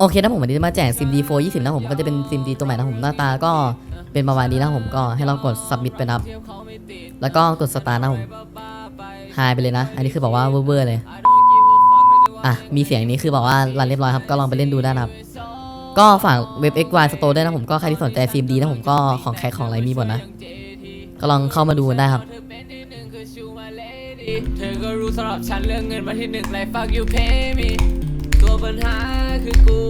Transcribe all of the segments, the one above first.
โอเคนะผมวันนี้จะมาแจกซิมดีโฟ20นะผมก็จะเป็นซิมดีตัวใหม่นะผมหน้าตาก็เป็นประมาณนี้นะผมก็ให้เรากด submit ไปนะแล้วก็กดสตาร์นะผมหายไปเลยนะ อันนี้คือบอกว่าเวอร์เลยอะมีเสียงนี้คือบอกว่ารันเรียบร้อยครับก็ลองไปเล่นดูได้นะครับ ก็ฝากเว็บ XY Store ด้วยนะผมก็ใครที่สนใจฟิล์มดีนะผมก็ของแครของอะไรมีหมดนะ ก็ลองเข้ามาดูกันได้ครับเธอก็รู้สำหรับฉันเรื่องเงินมาที่หนึ่งเลย fuck you pay me ปัญหาคือกู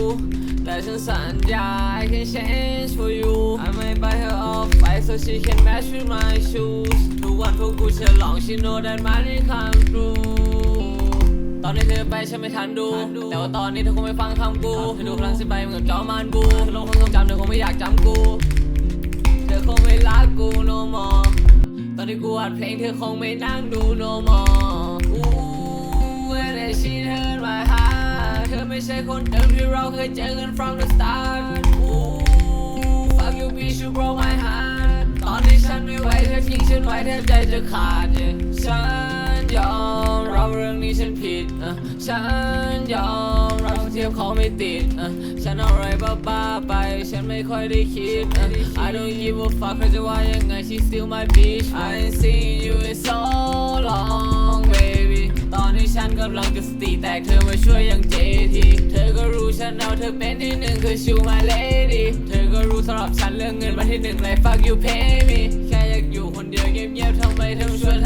แต่ฉันสัญญา I can change for you I might buy her off white so she can match with my shoes ทุกวันพวกกูฉลอง she know that money come true ตอนนี้เธอไปฉันไม่ทันดู แต่ว่าตอนนี้เธอคงไม่ฟังคำกูเธอดูพลังสิบใบเหมือนกับจอมันบูเธอลงความทรงจำเธอคงไม่อยากจำกู เธอคงไม่รักกู no more ตอนที่กูอัดเพลงเธอคงไม่นั่งดู no more ไม่ใช่คนเดิมที่เราเคยเจอกัน from the start Ooh, fuck you bitch you broke my heart ตอนที่ฉันไม่ไหวเธอทิ้งฉันไว้แทบใจจะขาดฉันยอมรับเรื่องนี้ฉันผิดอะฉันยอมรับเทียบเขาไม่ติดอะฉันเอาอะไรบ้าๆไป ฉันไม่ค่อยได้คิดอะ I don't give a fuck ใครจะว่ายังไง she still my bitch I ain't seen you in ฉันกำลังจะสติแตกเธอมาช่วยอย่าง JT เธอก็รู้ฉันเอาเธอเป็นที่หนึ่งคือชูมาเลดี้เธอก็รู้สำหรับฉันเรื่องเงินมาที่หนึ่งเลย fuck you pay